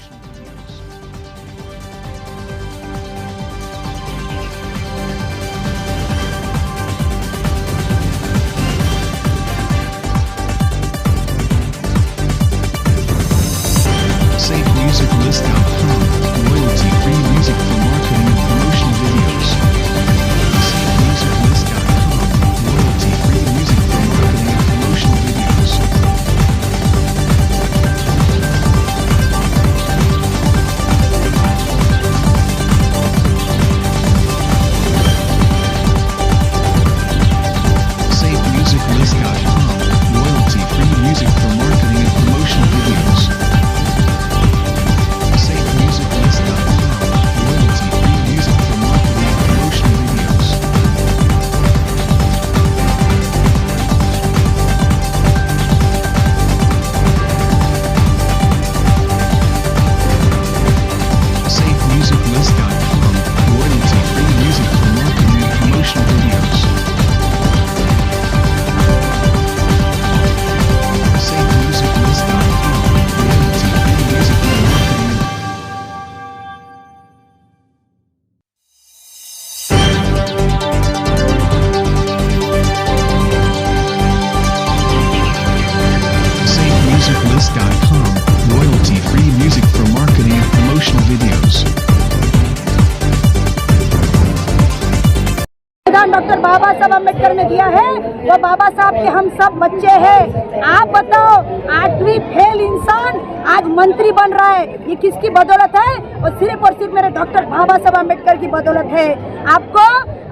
International you. Doctor बाबा साहब अंबेडकर ने दिया है, वो बाबा साहब के हम सब बच्चे हैं। आप बताओ, आठवीं फेल इंसान आज मंत्री बन रहा है, ये किसकी बदौलत है? और सिर्फ़ और सिर्फ़ मेरे डॉक्टर बाबा साहब अंबेडकर की बदौलत है। आपको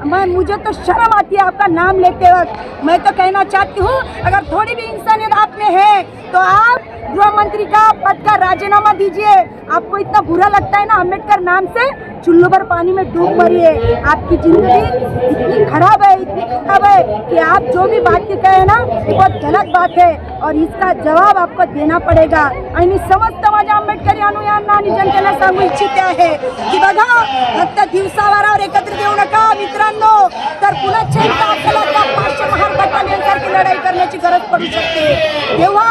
मैं मुझे तो शर्म आती है आपका नाम लेते वक्त। मैं तो कहना चाहती हूँ, अगर थोड़ी भी इंसानियत आप में है तो आप गृह मंत्री का पद का राजीनामा दीजिए। आपको इतना बुरा लगता है ना अंबेडकर नाम से चुल्लू भर पानी में डूब मरिए। आपकी ज़िंदगी इतनी खराब है, इतनी खराब है कि आप जो भी बात कहे ना बहुत गलत बात है। और इसका जवाब आपको देना पडेगा। आणि समस्त माझ्या शेतकरी अनुयांना आणि जनतेला सांगू इच्छिते आहे की बघा फक्त दिवसावारावर एकत्रित येऊ नका मित्रांनो. तर पुन्हा एकदा आपल्याला त्या पाचशे महार बटालियन सारखी लढाई करण्याची गरज पडू शकते. तेव्हा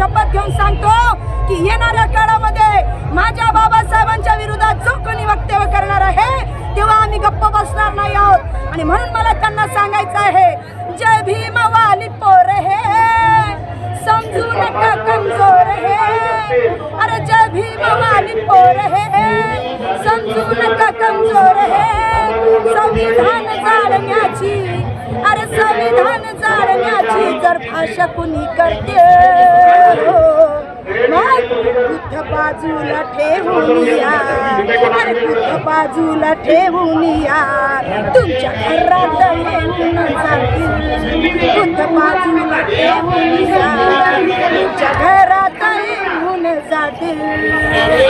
शपथ घेऊन सांगतो की येणाऱ्या काळामध्ये संविधान जाळण्याची जर भाषा कुणी करते हो, मग बुद्ध बाजूला ठेवून या. अरे बुद्ध बाजूला ठेवून या. तुमच्या घरात येऊन जातील. बुद्ध बाजूला ठेवून या. तुमच्या घरात येऊन जातील.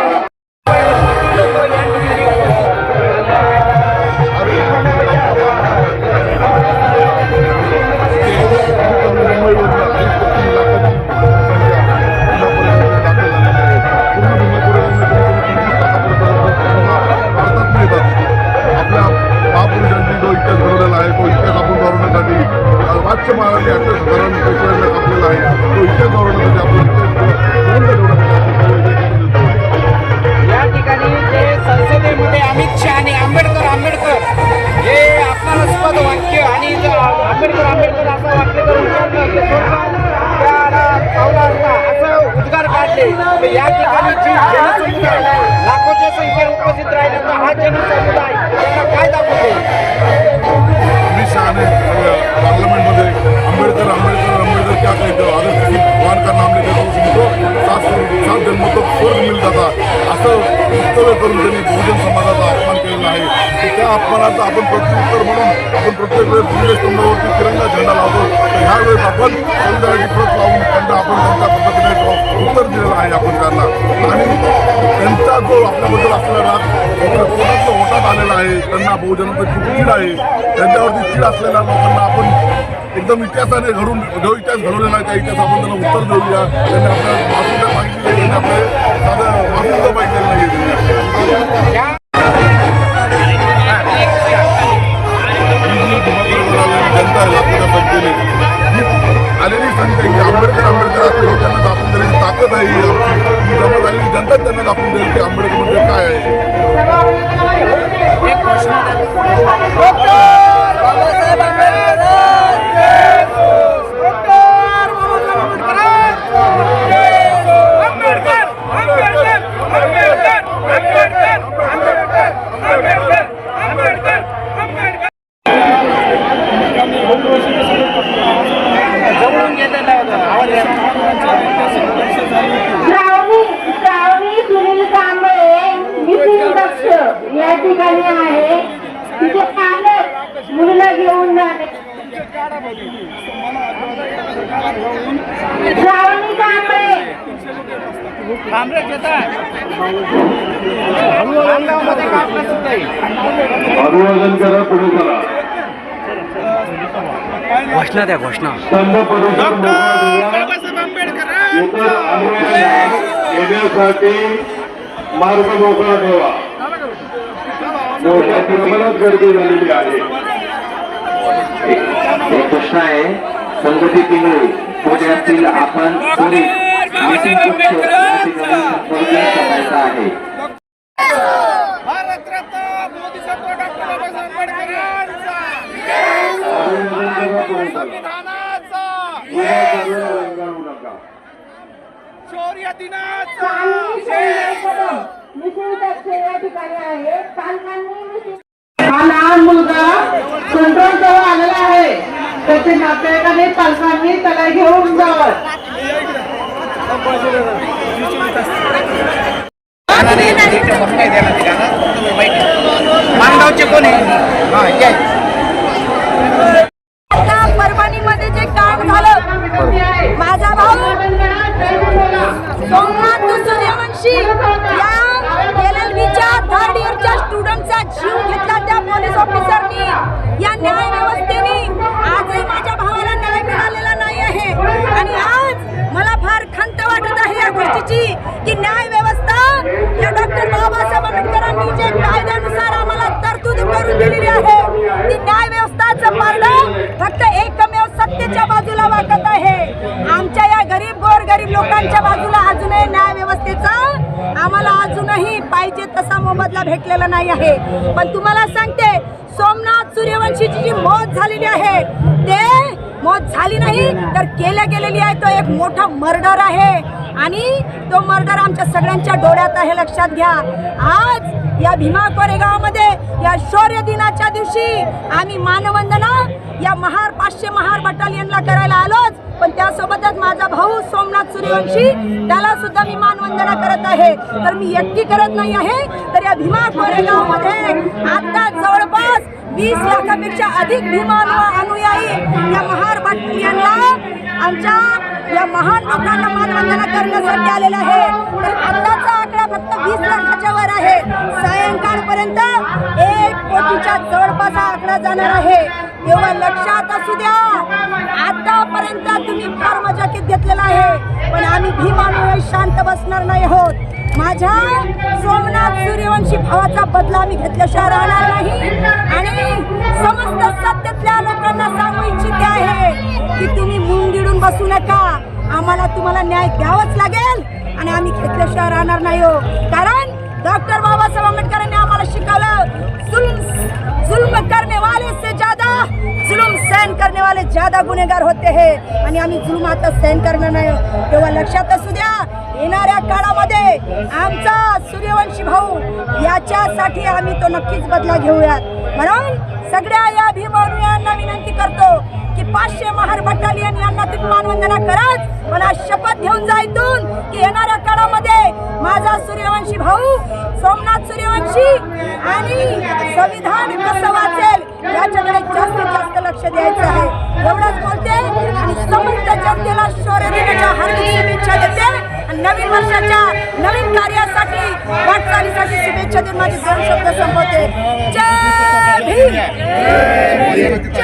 महाराष्ट्र महाराष्ट्र ॲड्रेस कारण आपल्याला आहे. तो इतर गव्हर्नमेंटमध्ये आपण या ठिकाणी जे संसदेमध्ये अमित शहा आणि आंबेडकर आंबेडकर हे अपमानास्पद वाक्य आणि आंबेडकर आंबेडकर असं वाक्य जर असं उद्गार काढले. या ठिकाणी जी जनसंख्या लाखोच्या संख्येने उपस्थित राहिल्याचा हा जनसमुदाय त्यांना काय दाखवते? पार्लमेंटमध्ये आंबेडकर आंबेडकर आंबेडकर क्या कहते आदर्श अगर भगवान का नाम लेकर उनको सात सात जन्मोत्सव मिल जाता. असं वक्तव्य करून त्यांनी बहुजन समाजाचा अपमान केलेला आहे. त्या अपमानाचा आपण प्रत्युत्तर म्हणून आपण प्रत्येक वेळेस संघावरती तिरंगा झेंडा लावतो. ह्यावेळेस आपण संविधानाची प्रत लावून त्यांना आपण त्यांच्या पद्धतीने उत्तर दिलेलं आहे आपण त्यांना. आणि त्यांचा जो आपल्याबद्दल असलेला पोटातलं ओटात आलेला आहे त्यांना बहुजनाचं खूप चीड आहे. त्यांच्यावरती चीड असलेल्या लोकांना आपण एकदम इतिहासाने घडून जो इतिहास घडवलेला आहे त्या इतिहास आपण त्यांना उत्तर देऊया. त्यांनी आपल्या मागितली आहे त्यांनी आपले साधं माफी सुद्धा मागितलेलं नाही जनता लाखोच्या संख्येने आलेली संख्या ही आंबेडकर आंबेडकर त्यांना दाखवून देण्याची ताकद आहे ही आमची. ही जमा झालेली जनता त्यांना दाखवून देईल की आंबेडकर म्हणजे काय आहे. कांबळे अभिवादन करा पुढे करा. घोषणा द्या घोषणा. येण्यासाठी मार्ग मोकळा ठेवा. मोठ्या प्रमाणात गर्दी झालेली आहे. एक प्रश्न आहे. संघटित पिंगळी. पुण्यातील आपण मीटिंग साधायचा आहे अभिवादन करा पुढे करा उभा करून रेंगाळू नका स्वामी शंकरकडे नितीन दक्ष या ठिकाणी आहे पालकांनी हा लहान मुलगा कंट्रोल जवळ आलेला आहे. त्याचे नातेवाईकांनी पालकांनी त्याला घेऊन जावं. मानगावचे कोण आहे? परभणीमध्ये जे काम झालं माझा भाऊ सोमनाथ सूर्यवंशी या दिलेली आहे. ती न्याय व्यवस्थाचं पारडं फक्त एकमेव सत्तेच्या बाजूला वाकत आहे. आमच्या या गरीब गोर गरीब लोकांच्या बाजूला अजूनही न्याय व्यवस्थेचा आम्हाला अजूनही पाहिजे तसा मोबदला भेटलेला नाही आहे. पण तुम्हाला सांगते सोमनाथ सूर्यवंशीची जी मौत झालेली आहे ते मौत झाली नाही तर केल्या गेलेली आहे तो एक मोठा मर्डर आहे. आणि तो मर्डर आमच्या सगळ्यांच्या डोळ्यात आहे लक्षात घ्या. आज या भीमा कोरेगावमध्ये या शौर्य दिनाच्या दिवशी आम्ही मानवंदना या महार पाचशे महार बटालियनला करायला आलोच. पण त्यासोबतच माझा भाऊ सोमनाथ सूर्यवंशी त्याला सुद्धा मी मानवंदना करत आहे. तर मी एकटी करत नाही आहे. तर या भीमा कोरेगावमध्ये आता जवळपास वीस लाखापेक्षा अधिक भीमा अनुयायी या महार बटालियनला आमच्या या महान लोकांना मानवंदना करण्यासाठी आलेला आहे. तर आताचा आकडा फक्त वीस लाखाच्या वर आहे. सायंकाळपर्यंत एक कोटीच्या जवळपास हा आकडा जाणार आहे. तेव्हा लक्षात असू द्या आतापर्यंत तुम्ही फार मजा घेतलेला आहे. पण आम्ही भीमानुयायी शांत बसणार नाही आहोत. माझ्या सोमनाथ सूर्यवंशी भावाचा बदला आम्ही घेतल्याशिवाय राहणार नाही. आणि समस्त सत्यातल्या लोकांना सांगू इच्छिते आहे की तुम्ही मुंगिडून बसू नका. आम्हाला तुम्हाला न्याय द्यावाच लागेल आणि आम्ही घेतल्याशिवाय राहणार नाही हो. कारण डॉक्टर बाबासाहेब आंबेडकरांनी आम्हाला शिकवलं जुल्म जुल्म करने वाले से ज्यादा जुलूम सहन करने वाले ज्यादा गुन्हेगार होते हे. आणि आम्ही जुलूम आता सहन करणार नाही हो. तेव्हा लक्षात असू द्या येणाऱ्या काळामध्ये आमचा सूर्यवंशी भाऊ याच्यासाठी आम्ही तो नक्कीच बदला घेऊयात. म्हणून सगळ्या या भीमवरुयांना शब्द संपवते. जय भीम!